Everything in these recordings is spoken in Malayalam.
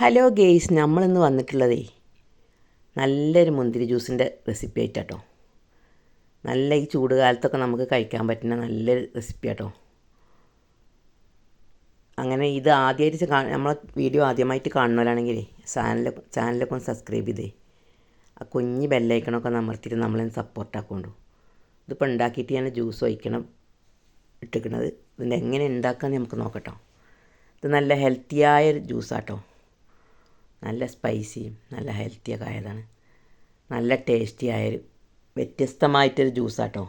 ഹലോ ഗെയ്സ് നമ്മളിന്ന് വന്നിട്ടുള്ളതേ നല്ലൊരു മുന്തിരി ജ്യൂസിന്റെ റെസിപ്പി ആയിട്ടാട്ടോ. നല്ല ഈ ചൂട് കാലത്തൊക്കെ നമുക്ക് കഴിക്കാൻ പറ്റുന്ന നല്ലൊരു റെസിപ്പി ആട്ടോ. അങ്ങനെ ഇത് ആദ്യമായിട്ട് നമ്മളെ വീഡിയോ ആദ്യമായിട്ട് കാണുന്നവരാണെങ്കിൽ ചാനൽ ചാനലൊക്കെ ഒന്ന് സബ്സ്ക്രൈബ് ചെയ്തേ. ആ കുഞ്ഞ് ബെല്ലൈക്കണൊക്കെ അമർത്തിയിട്ട് നമ്മളെ സപ്പോർട്ട് ആക്കൊണ്ടു. ഇതിപ്പോൾ ഉണ്ടാക്കിയിട്ട് ഞാൻ ജ്യൂസ് ഒഴിക്കണം ഇട്ടിക്കണത് ഇതിന്റെ എങ്ങനെ ഉണ്ടാക്കാമെന്ന് നമുക്ക് നോക്കട്ടോ. ഇത് നല്ല ഹെൽത്തിയായ ജ്യൂസാട്ടോ നല്ല സ്പൈസിയും നല്ല ഹെൽത്തിയൊക്കെ ആയതാണ്. നല്ല ടേസ്റ്റി ആയൊരു വ്യത്യസ്തമായിട്ടൊരു ജ്യൂസാട്ടോ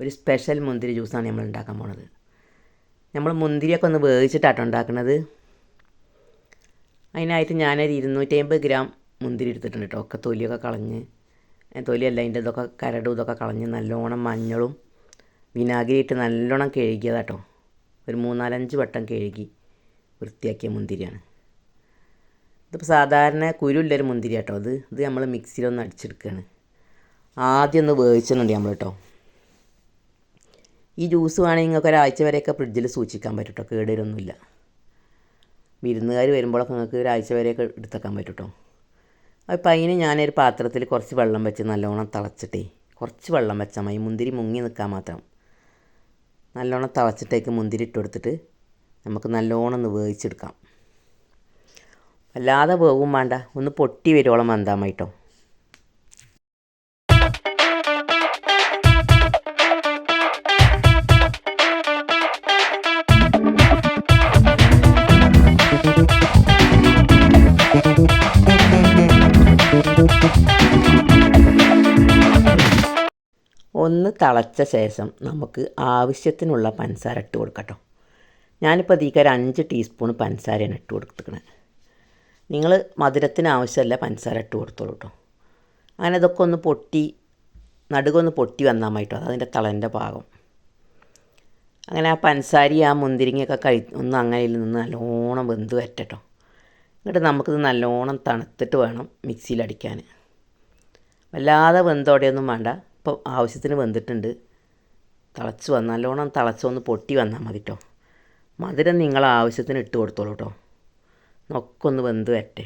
ഒരു സ്പെഷ്യൽ മുന്തിരി ജ്യൂസാണ് നമ്മൾ ഉണ്ടാക്കാൻ പോണത്. നമ്മൾ മുന്തിരിയൊക്കെ ഒന്ന് വേവിച്ചിട്ടാട്ടോ ഉണ്ടാക്കുന്നത് അതിനായിട്ട് ഞാനൊരു ഇരുന്നൂറ്റി അമ്പത് ഗ്രാം മുന്തിരി എടുത്തിട്ടുണ്ട് കേട്ടോ ഒക്കെ തൊലിയൊക്കെ കളഞ്ഞ് തൊലിയല്ല അതിന്റെ ഇതൊക്കെ കരടും ഇതൊക്കെ കളഞ്ഞ് നല്ലോണം മഞ്ഞളും വിനാഗിരി ഇട്ട് നല്ലോണം കഴുകിയതാട്ടോ. ഒരു മൂന്നാലഞ്ച് വട്ടം കഴുകി വൃത്തിയാക്കിയ മുന്തിരിയാണ്. ഇതിപ്പോൾ സാധാരണ കുരുള്ളൊരു മുന്തിരി കേട്ടോ അത് ഇത് നമ്മൾ മിക്സിയിലൊന്ന് അടിച്ചെടുക്കുകയാണ് ആദ്യം ഒന്ന് വേവിച്ചിട്ടുണ്ട് നമ്മൾ കേട്ടോ. ഈ ജ്യൂസ് വേണമെങ്കിൽ നിങ്ങൾക്ക് ഒരാഴ്ച വരെയൊക്കെ ഫ്രിഡ്ജിൽ സൂക്ഷിക്കാൻ പറ്റും കേട്ടോ. കേടുവരൊന്നുമില്ല വിരുന്നുകാർ വരുമ്പോഴൊക്കെ നിങ്ങൾക്ക് ഒരാഴ്ച വരെയൊക്കെ എടുത്തേക്കാൻ പറ്റും കേട്ടോ. അപ്പോൾ അതിന് ഞാനൊരു പാത്രത്തിൽ കുറച്ച് വെള്ളം വെച്ച് നല്ലോണം തിളച്ചിട്ടേ കുറച്ച് വെള്ളം വെച്ചാൽ മതി. മുന്തിരി മുങ്ങി നിൽക്കാൻ മാത്രം. നല്ലോണം തിളച്ചിട്ടേക്ക് മുന്തിരി ഇട്ട് കൊടുത്തിട്ട് നമുക്ക് നല്ലോണം ഒന്ന് വേവിച്ചെടുക്കാം. വല്ലാതെ വേവും വേണ്ട ഒന്ന് പൊട്ടി വരുവോളം വന്താമായിട്ടോ ഒന്ന് തിളച്ച ശേഷം നമുക്ക് ആവശ്യത്തിനുള്ള പഞ്ചസാര ഇട്ട് കൊടുക്കട്ടോ ഞാനിപ്പോൾ അതിലേക്ക് ഒരു അഞ്ച് ടീസ്പൂൺ പഞ്ചസാരയാണ് ഇട്ട് കൊടുത്തിരിക്കുന്നത് നിങ്ങൾ മധുരത്തിന് ആവശ്യമല്ല പഞ്ചസാര ഇട്ട് കൊടുത്തോളൂ കേട്ടോ അങ്ങനെ ഇതൊക്കെ ഒന്ന് പൊട്ടി നടുകൊന്ന് പൊട്ടി വന്നാൽ മതി കേട്ടോ തളന്റെ ഭാഗം. അങ്ങനെ ആ പഞ്ചസാരി ആ മുന്തിരിങ്ങയൊക്കെ കഴി ഒന്ന് അങ്ങനെ നിന്ന് നല്ലോണം വെന്ത് വരട്ടോ എന്നിട്ട് നമുക്കിത് നല്ലോണം തണുത്തിട്ട് വേണം മിക്സിയിൽ അടിക്കാൻ വല്ലാതെ വെന്തോടെയൊന്നും വേണ്ട. ഇപ്പോൾ ആവശ്യത്തിന് വെന്തിട്ടുണ്ട്. തിളച്ച് വന്ന് നല്ലോണം തിളച്ചൊന്ന് പൊട്ടി വന്നാൽ മതി കേട്ടോ മധുരം നിങ്ങൾ ആവശ്യത്തിന് ഇട്ട് കൊടുത്തോളൂ കേട്ടോ ഒക്കെ ഒന്ന് വെന്ത് വരട്ടെ.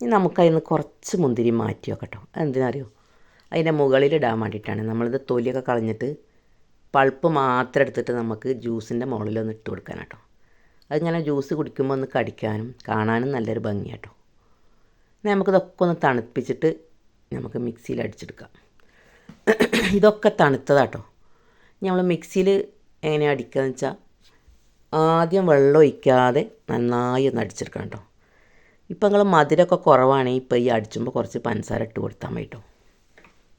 ഇനി നമുക്കതിന് കുറച്ച് മുന്തിരി മാറ്റി വെക്കട്ടോ എന്തിനറിയോ അതിന്റെ മുകളിലിടാൻ വേണ്ടിയിട്ടാണ്. നമ്മളിത് തൊലിയൊക്കെ കളഞ്ഞിട്ട് പൾപ്പ് മാത്രം എടുത്തിട്ട് നമുക്ക് ജ്യൂസിന്റെ മുകളിലൊന്ന് ഇട്ട് കൊടുക്കാൻ കേട്ടോ അതിങ്ങനെ ജ്യൂസ് കുടിക്കുമ്പോൾ ഒന്ന് കടിക്കാനും കാണാനും നല്ലൊരു ഭംഗിയാട്ടോ കേട്ടോ നമുക്കിതൊക്കെ ഒന്ന് തണുപ്പിച്ചിട്ട് നമുക്ക് മിക്സിയിൽ അടിച്ചെടുക്കാം. ഇതൊക്കെ തണുത്തതാട്ടോ നമ്മൾ മിക്സിയിൽ എങ്ങനെ അടിക്കുകയെന്ന് വെച്ചാൽ ആദ്യം വെള്ളം ഒഴിക്കാതെ നന്നായി ഒന്ന് അടിച്ചെടുക്കണം കേട്ടോ ഇപ്പം നിങ്ങൾ മധുരമൊക്കെ കുറവാണെങ്കിൽ ഇപ്പോൾ ഈ അടിച്ചുമ്പോൾ കുറച്ച് പഞ്ചസാര ഇട്ട് കൊടുത്താൽ മതി കേട്ടോ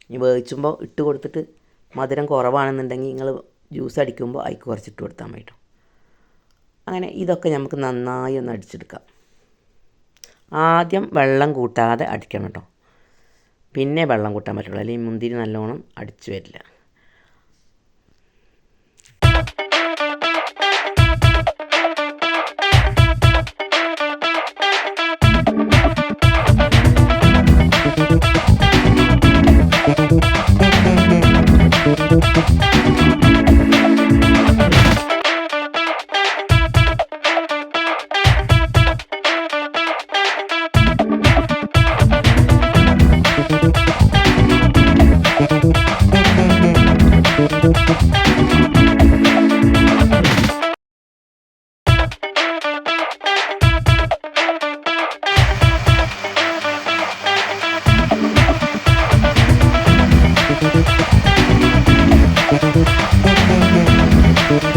ഇനി വേവിച്ചുമ്പോൾ ഇട്ട് കൊടുത്തിട്ട് മധുരം കുറവാണെന്നുണ്ടെങ്കിൽ നിങ്ങൾ ജ്യൂസ് അടിക്കുമ്പോൾ അതിക്ക് കുറച്ചിട്ട് കൊടുത്താൽ മതി കേട്ടോ അങ്ങനെ ഇതൊക്കെ നമുക്ക് നന്നായി ഒന്ന് അടിച്ചെടുക്കാം. ആദ്യം വെള്ളം കൂട്ടാതെ അടിക്കണം കേട്ടോ പിന്നെ വെള്ളം കൂട്ടാൻ പറ്റുള്ളൂ. അല്ലെങ്കിൽ മുന്തിരി നല്ലോണം അടിച്ചു വരില്ല.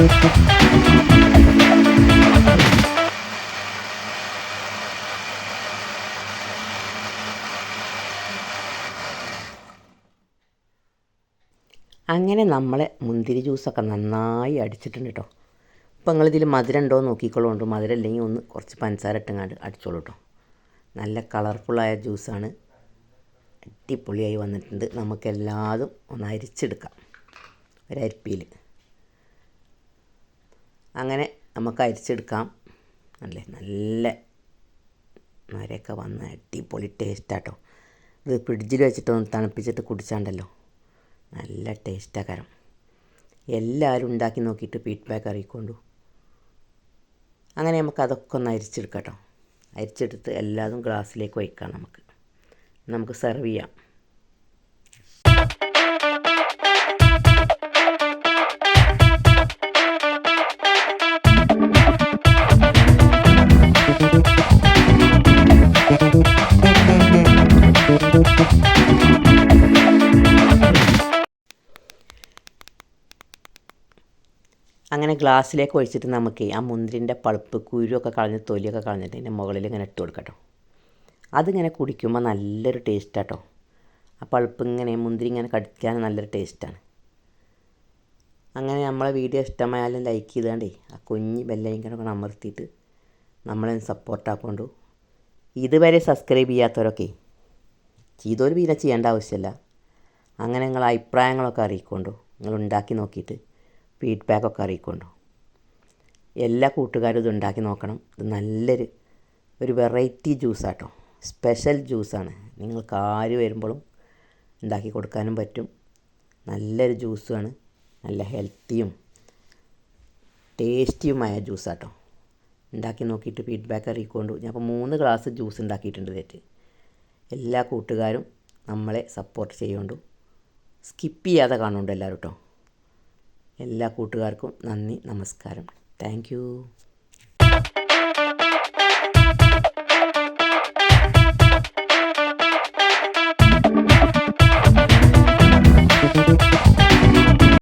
അങ്ങനെ നമ്മളെ മുന്തിരി ജ്യൂസൊക്കെ നന്നായി അടിച്ചിട്ടുണ്ട് കേട്ടോ ഇപ്പോൾ നിങ്ങളിതിൽ മധുരം ഉണ്ടോ നോക്കിക്കോളുണ്ട് മധുരം ഇല്ലെങ്കിൽ ഒന്ന് കുറച്ച് പഞ്ചസാര ഇട്ടങ്ങാണ്ട് അടിച്ചോളൂ കേട്ടോ നല്ല കളർഫുള്ളായ ജ്യൂസാണ്. അടിപൊളിയായി വന്നിട്ടുണ്ട്. നമുക്കെല്ലാതും ഒന്ന് അരിച്ചെടുക്കാം ഒരരിപ്പിയിൽ അങ്ങനെ നമുക്ക് അരിച്ചെടുക്കാം. അല്ലേ? നല്ല നരയൊക്കെ വന്ന് അടിപൊളി ടേസ്റ്റാട്ടോ ഇത് ഫ്രിഡ്ജിൽ വെച്ചിട്ടൊന്ന് തണുപ്പിച്ചിട്ട് കുടിച്ചാണ്ടല്ലോ. നല്ല ടേസ്റ്റാക്കാരം എല്ലാവരും ഉണ്ടാക്കി നോക്കിയിട്ട് ഫീഡ്ബാക്ക് അറിയിക്കൊണ്ടു. അങ്ങനെ നമുക്ക് അതൊക്കെ ഒന്ന് അരിച്ചെടുക്കാം കേട്ടോ അരിച്ചെടുത്ത് എല്ലാതും ഗ്ലാസ്സിലേക്ക് വയ്ക്കാം നമുക്ക്. നമുക്ക് സെർവ് ചെയ്യാം. അങ്ങനെ ഗ്ലാസ്സിലേക്ക് ഒഴിച്ചിട്ട് നമുക്ക് ആ മുന്തിരിന്റെ പൾപ്പ് കുരുവൊക്കെ കളഞ്ഞ് തൊലിയൊക്കെ കളഞ്ഞിട്ട് അതിന്റെ മുകളിൽ ഇങ്ങനെ ഇട്ട് കൊടുക്കട്ടോ അതിങ്ങനെ കുടിക്കുമ്പോൾ നല്ലൊരു ടേസ്റ്റാട്ടോ ആ പൾപ്പ് ഇങ്ങനെ മുന്തിരി ഇങ്ങനെ കടിക്കാൻ നല്ലൊരു ടേസ്റ്റാണ് അങ്ങനെ നമ്മളെ വീഡിയോ ഇഷ്ടമായാലും ലൈക്ക് ചെയ്താണ്ടേ ആ കുഞ്ഞ് ബെല്ലൈക്കനൊക്കെ അമർത്തിയിട്ട് നമ്മളെ സപ്പോർട്ടാക്കൊണ്ടു ഇതുവരെ സബ്സ്ക്രൈബ് ചെയ്യാത്തവരൊക്കെ ചെയ്തോര് പിന്നെ ചെയ്യേണ്ട ആവശ്യമില്ല. അങ്ങനെ നിങ്ങൾ അഭിപ്രായങ്ങളൊക്കെ അറിയിക്കൊണ്ടു. നിങ്ങൾ ഉണ്ടാക്കി നോക്കിയിട്ട് ഫീഡ്ബാക്കൊക്കെ അറിയിക്കൊണ്ടു എല്ലാ കൂട്ടുകാരും ഇത് ഉണ്ടാക്കി നോക്കണം. ഇത് നല്ലൊരു ഒരു വെറൈറ്റി ജ്യൂസാട്ടോ സ്പെഷ്യൽ ജ്യൂസാണ് നിങ്ങൾക്ക് ആര് വരുമ്പോഴും ഉണ്ടാക്കി കൊടുക്കാനും പറ്റും. നല്ലൊരു ജ്യൂസുമാണ് നല്ല ഹെൽത്തിയും ടേസ്റ്റിയുമായ ജ്യൂസാട്ടോ ഉണ്ടാക്കി നോക്കിയിട്ട് ഫീഡ്ബാക്ക് അറിയിക്കൊണ്ടു ഞാൻ അപ്പോൾ മൂന്ന് ഗ്ലാസ് ജ്യൂസ് ഉണ്ടാക്കിയിട്ടുണ്ട് തെറ്റ് എല്ലാ കൂട്ടുകാരും നമ്മളെ സപ്പോർട്ട് ചെയ്യുകൊണ്ടു സ്കിപ്പ് ചെയ്യാതെ കാണുന്നുണ്ട് എല്ലാവരും കേട്ടോ എല്ലാ കൂട്ടുകാർക്കും നന്ദി നമസ്കാരം. താങ്ക്